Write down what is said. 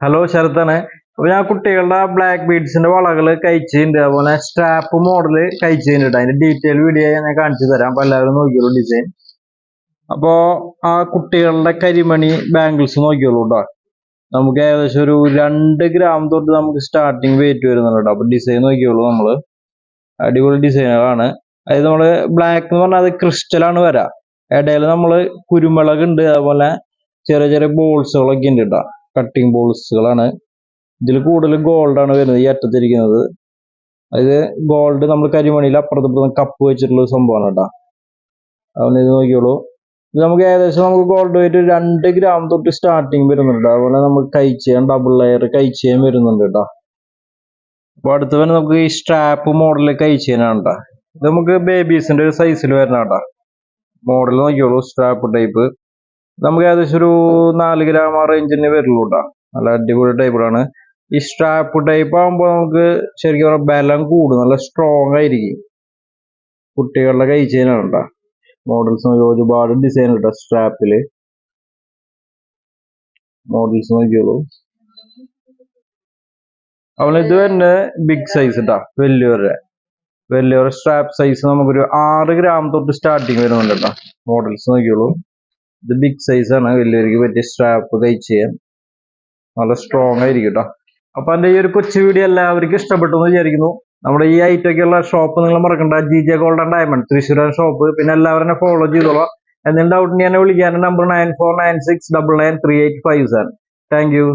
Hello ശരത്താണ് അപ്പൊ ഞാൻ കുട്ടികളുടെ ബ്ലാക്ക് ബീഡ്സിന്റെ വളകൾ കഴിച്ചിട്ടുണ്ട്. അതുപോലെ സ്ട്രാപ്പ് മോഡൽ കഴിച്ചിട്ടുണ്ട് അതിന്റെ ഡീറ്റെയിൽ വീഡിയോ ഞാൻ കാണിച്ചു തരാം. അപ്പൊ എല്ലാവരും നോക്കിയോളൂ ഡിസൈൻ അപ്പോ ആ കുട്ടികളുടെ കരിമണി ബാംഗിൾസ് നോക്കിയോളൂ കേട്ടോ നമുക്ക് ഏകദേശം ഒരു രണ്ട് ഗ്രാം തൊട്ട് നമുക്ക് സ്റ്റാർട്ടിങ് വെയിറ്റ് വരുന്നുണ്ട് കേട്ടോ അപ്പൊ ഡിസൈൻ നോക്കിയോളൂ നമ്മൾ. അടിപൊളി ഡിസൈനുകളാണ് അതായത് നമ്മൾ ബ്ലാക്ക് എന്ന് പറഞ്ഞാൽ അത് ക്രിസ്റ്റലാണ് വരാ. ഇടയിൽ നമ്മൾ കുരുമുളക് ഉണ്ട്. അതുപോലെ ചെറിയ ചെറിയ ബോൾസുകളൊക്കെ ഉണ്ട് കേട്ടോ കട്ടിങ് ബോൾസുകളാണ് ഇതിൽ കൂടുതലും ഗോൾഡാണ് വരുന്നത് ഈ അറ്റത്തിരിക്കുന്നത്. അതായത് ഗോൾഡ് നമ്മൾ കരിമണിയിൽ അപ്പുറത്ത് കപ്പ് വെച്ചിട്ടുള്ള ഒരു സംഭവമാണ് കേട്ടോ. അതുകൊണ്ട് ഇത് നോക്കിയോളൂ ഇത് നമുക്ക് ഏകദേശം നമുക്ക് ഗോൾഡ് വെയിറ്റ് രണ്ട് ഗ്രാം തൊട്ട് സ്റ്റാർട്ടിങ് വരുന്നുണ്ട്. അതുപോലെ നമുക്ക് ചെയ്യാൻ ഡബിൾ ലെയർ കഴിച്ചാൻ വരുന്നുണ്ട് കേട്ടോ. അപ്പൊ അടുത്ത് തന്നെ നമുക്ക് ഈ സ്ട്രാപ്പ് മോഡൽ ചെയ്യാനാണ് കേട്ടോ. ഇത് നമുക്ക് ബേബീസിന്റെ ഒരു സൈസിൽ വരുന്ന കേട്ടോ. മോഡൽ നോക്കിയോളൂ സ്ട്രാപ്പ് ടൈപ്പ് നമുക്ക് ഏകദേശം ഒരു നാല് ഗ്രാം ആ റേഞ്ചിന് വരുള്ളൂ നല്ല അടിപൊളി ടൈപ്പിലാണ് ഈ സ്ട്രാപ്പ് ടൈപ്പ് ആകുമ്പോൾ നമുക്ക് ശരിക്കും പറഞ്ഞാൽ ബലം കൂടും. നല്ല സ്ട്രോങ് ആയിരിക്കും. കുട്ടികളുടെ കൈ ചെയിനാണ് കേട്ടോ മോഡൽസ് ഒരുപാട് ഡിസൈൻ കേട്ടോ സ്ട്രാപ്പിൽ മോഡൽസ് നോക്കിയോളൂ. അവൾ ഇത് തന്നെ ബിഗ് സൈസ് ഇട്ടാ വലിയവരുടെ. വലിയവരുടെ സ്ട്രാപ്പ് സൈസ് നമുക്കൊരു ആറ് ഗ്രാം തൊട്ട് സ്റ്റാർട്ടിങ് വരുന്നുണ്ട് കേട്ടോ മോഡൽസ് നോക്കിയോളൂ. ഇത് ബിഗ് സൈസ് ആണ്. വലിയവർക്ക് പറ്റിയ സ്ട്രാപ്പ് കൈ ചെയ്യാൻ നല്ല സ്ട്രോങ് ആയിരിക്കും കേട്ടോ അപ്പൊ എന്റെ ഈ ഒരു കൊച്ചു വീഡിയോ എല്ലാവർക്കും ഇഷ്ടപ്പെട്ടു എന്ന് വിചാരിക്കുന്നു. നമ്മുടെ ഈ ഐറ്റൊക്കെയുള്ള ഷോപ്പ് നിങ്ങൾ മറക്കണ്ട. G J golden diamond Thrissur shop പിന്നെ എല്ലാവരും ഫോളോ ചെയ്തോളാം. എന്തെങ്കിലും ഡൗട്ട് ഞാൻ വിളിക്കാൻ number nine four nine six double nine three eight five seven thank you